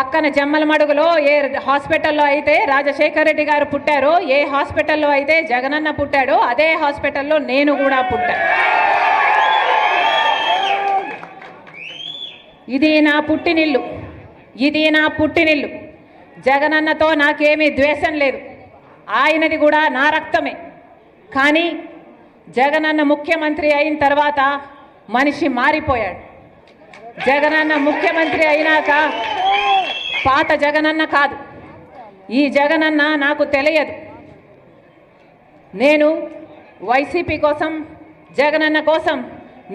పక్కన జమ్మలమడుగులో ఏ హాస్పిటల్లో అయితే రాజశేఖర రెడ్డి గారు పుట్టారో ఏ హాస్పిటల్లో అయితే జగనన్న పుట్టాడో అదే హాస్పిటల్లో నేను కూడా పుట్టా. ఇది నా పుట్టినిల్లు. ఇది నా పుట్టినిల్లు. జగనన్నతో నాకేమీ ద్వేషం లేదు. ఆయనది కూడా నా రక్తమే. కానీ జగనన్న ముఖ్యమంత్రి అయిన తర్వాత మనిషి మారిపోయాడు. జగనన్న ముఖ్యమంత్రి అయినాక పాత జగనన్న కాదు. ఈ జగనన్న నాకు తెలియదు. నేను వైసీపీ కోసం జగనన్న కోసం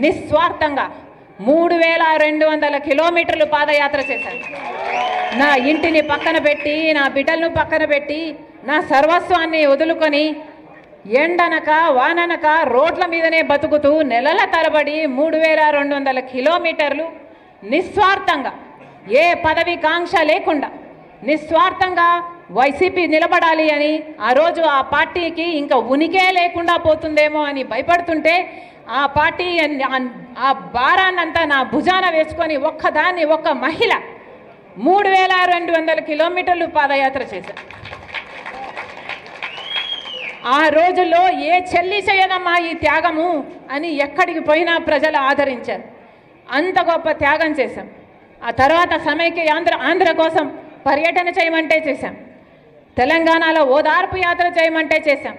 నిస్వార్థంగా మూడు వేల రెండు వందల కిలోమీటర్లు పాదయాత్ర చేశాను. నా ఇంటిని పక్కన పెట్టి నా బిడ్డలను పక్కన పెట్టి నా సర్వస్వాన్ని వదులుకొని ఎండనక వాననక రోడ్ల మీదనే బతుకుతూ నెలల తరబడి మూడు వేల రెండు వందల కిలోమీటర్లు నిస్వార్థంగా ఏ పదవి కాంక్ష లేకుండా నిస్వార్థంగా వైసీపీ నిలబడాలి అని ఆ రోజు ఆ పార్టీకి ఇంకా ఉనికే లేకుండా పోతుందేమో అని భయపడుతుంటే ఆ పార్టీ ఆ భారాన్నంతా నా భుజాన వేసుకొని ఒక్కదాన్ని ఒక్క మహిళ మూడు వేల రెండు వందల కిలోమీటర్లు పాదయాత్ర చేశారు ఆ రోజుల్లో ఏ చెల్లి చేయదమ్మా ఈ త్యాగము అని ఎక్కడికి పోయినా ప్రజలు ఆదరించారు. అంత గొప్ప త్యాగం చేశాం. ఆ తర్వాత సమైక్య ఆంధ్ర ఆంధ్ర కోసం పర్యటన చేయమంటే చేశాం. తెలంగాణలో ఓదార్పు యాత్ర చేయమంటే చేశాం.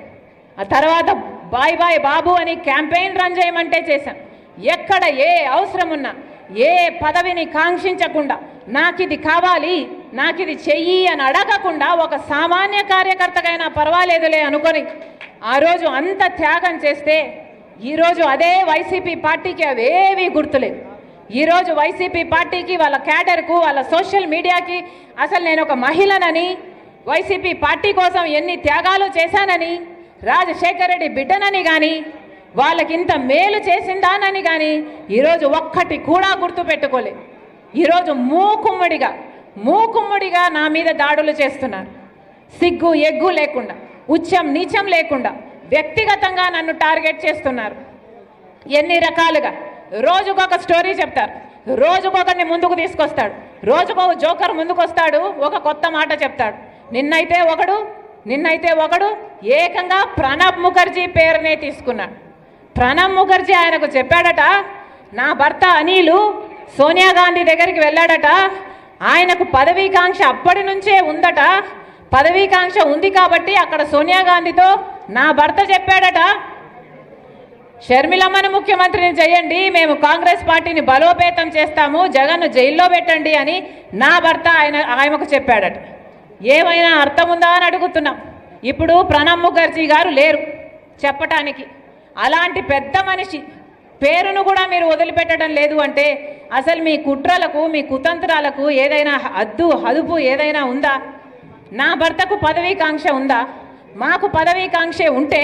ఆ తర్వాత బాయ్ బాయ్ బాబు అని క్యాంపెయిన్ రన్ చేయమంటే చేశాం. ఎక్కడ ఏ అవసరం ఉన్నా ఏ పదవిని కాంక్షించకుండా నాకు ఇది కావాలి నాకు ఇది చెయ్యి అని అడగకుండా ఒక సామాన్య కార్యకర్తకైనా పర్వాలేదులే అనుకొని ఆ రోజు అంత త్యాగం చేస్తే ఈరోజు అదే వైసీపీ పార్టీకి అవేవి గుర్తులేదు ఈరోజు వైసీపీ పార్టీకి వాళ్ళ క్యాడర్కు వాళ్ళ సోషల్ మీడియాకి అసలు నేను ఒక మహిళనని వైసీపీ పార్టీ కోసం ఎన్ని త్యాగాలు చేశానని రాజశేఖర రెడ్డి బిడ్డనని కానీ వాళ్ళకి ఇంత మేలు చేసిందానని కానీ ఈరోజు ఒక్కటి కూడా గుర్తుపెట్టుకోలేదు ఈరోజు మూకుమ్మడిగా మూకుమ్మడిగా నా మీద దాడులు చేస్తున్నారు. సిగ్గు ఎగ్గు లేకుండా ఉచ్చం నీచం లేకుండా వ్యక్తిగతంగా నన్ను టార్గెట్ చేస్తున్నారు. ఎన్ని రకాలుగా రోజుకొక స్టోరీ చెప్తారు రోజుకొకరిని ముందుకు తీసుకొస్తాడు. రోజుకొక జోకర్ ముందుకొస్తాడు ఒక కొత్త మాట చెప్తాడు. నిన్నైతే ఒకడు నిన్నైతే ఒకడు ఏకంగా ప్రణబ్ ముఖర్జీ పేరునే తీసుకున్నాడు. ప్రణబ్ ముఖర్జీ ఆయనకు చెప్పాడట నా భర్త అనిలు సోనియా గాంధీ దగ్గరికి వెళ్ళాడట ఆయనకు పదవీకాంక్ష అప్పటి నుంచే ఉందట పదవీకాంక్ష ఉంది కాబట్టి అక్కడ సోనియా గాంధీతో నా భర్త చెప్పాడట షర్మిలమ్మను ముఖ్యమంత్రిని చేయండి మేము కాంగ్రెస్ పార్టీని బలోపేతం చేస్తాము జగన్ను జైల్లో పెట్టండి అని నా భర్త ఆయన ఆయనకు చెప్పాడట. ఏమైనా అర్థం ఉందా అని అడుగుతున్నాం. ఇప్పుడు ప్రణబ్ ముఖర్జీ గారు లేరు చెప్పటానికి. అలాంటి పెద్ద మనిషి పేరును కూడా మీరు వదిలిపెట్టడం లేదు అంటే అసలు మీ కుట్రలకు మీ కుతంత్రాలకు ఏదైనా హద్దు హదుపు ఏదైనా ఉందా? నా భర్తకు పదవీకాంక్ష ఉందా? మాకు పదవీకాంక్ష ఉంటే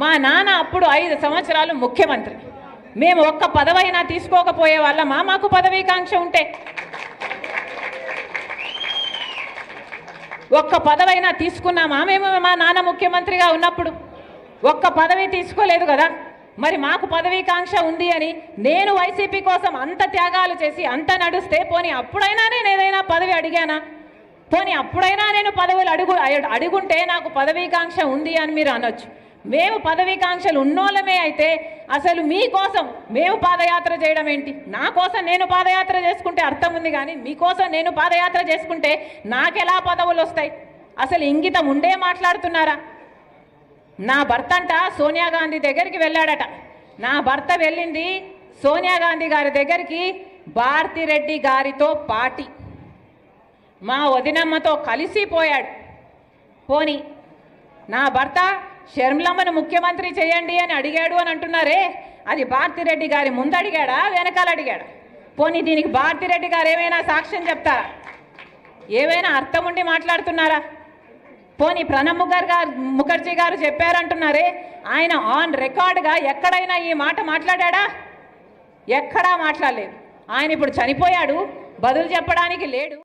మా నాన్న అప్పుడు ఐదు సంవత్సరాలు ముఖ్యమంత్రి. మేము ఒక్క పదవైనా తీసుకోకపోయే వాళ్ళమా? మాకు పదవీకాంక్ష ఉంటే. ఒక్క పదవైనా తీసుకున్నామా? మేము మా నాన్న ముఖ్యమంత్రిగా ఉన్నప్పుడు. ఒక్క పదవి తీసుకోలేదు కదా? మరి మాకు పదవీకాంక్ష ఉంది అని నేను వైసీపీ కోసం అంత త్యాగాలు చేసి అంత నడుస్తే పోనీ అప్పుడైనా నేను ఏదైనా పదవి అడిగానా? పోనీ అప్పుడైనా నేను పదవులు అడుగు అడుగుంటే నాకు పదవీకాంక్ష ఉంది అని మీరు అనొచ్చు. మేము పదవీకాంక్షలు ఉన్నోళ్ళమే అయితే అసలు మీకోసం మేము పాదయాత్ర చేయడం ఏంటి? నా కోసం నేను పాదయాత్ర చేసుకుంటే అర్థం ఉంది కానీ మీకోసం నేను పాదయాత్ర చేసుకుంటే నాకెలా పదవులు వస్తాయి? అసలు ఇంగితం ఉండే మాట్లాడుతున్నారా? నా భర్త అంట సోనియా గాంధీ దగ్గరికి వెళ్ళాడట. నా భర్త వెళ్ళింది సోనియా గాంధీ గారి దగ్గరికి భారతిరెడ్డి గారితో పాటి. మా వదినమ్మతో కలిసిపోయాడు పోని నా భర్త షర్మిలమ్మను ముఖ్యమంత్రి చేయండి అని అడిగాడు అని అంటున్నారే అది భారతిరెడ్డి గారి ముందు అడిగాడా వెనకాల అడిగాడా పోనీ దీనికి భారతిరెడ్డి గారు ఏమైనా సాక్ష్యం చెప్తారా? ఏమైనా అర్థం ఉండి మాట్లాడుతున్నారా? పోనీ ప్రణబ్ ముఖర్ గారు ముఖర్జీ గారు చెప్పారంటున్నారే ఆయన ఆన్ రికార్డ్గా ఎక్కడైనా ఈ మాట మాట్లాడా ఎక్కడా మాట్లాడలేదు. ఆయన ఇప్పుడు చనిపోయాడు బదులు చెప్పడానికి లేడు.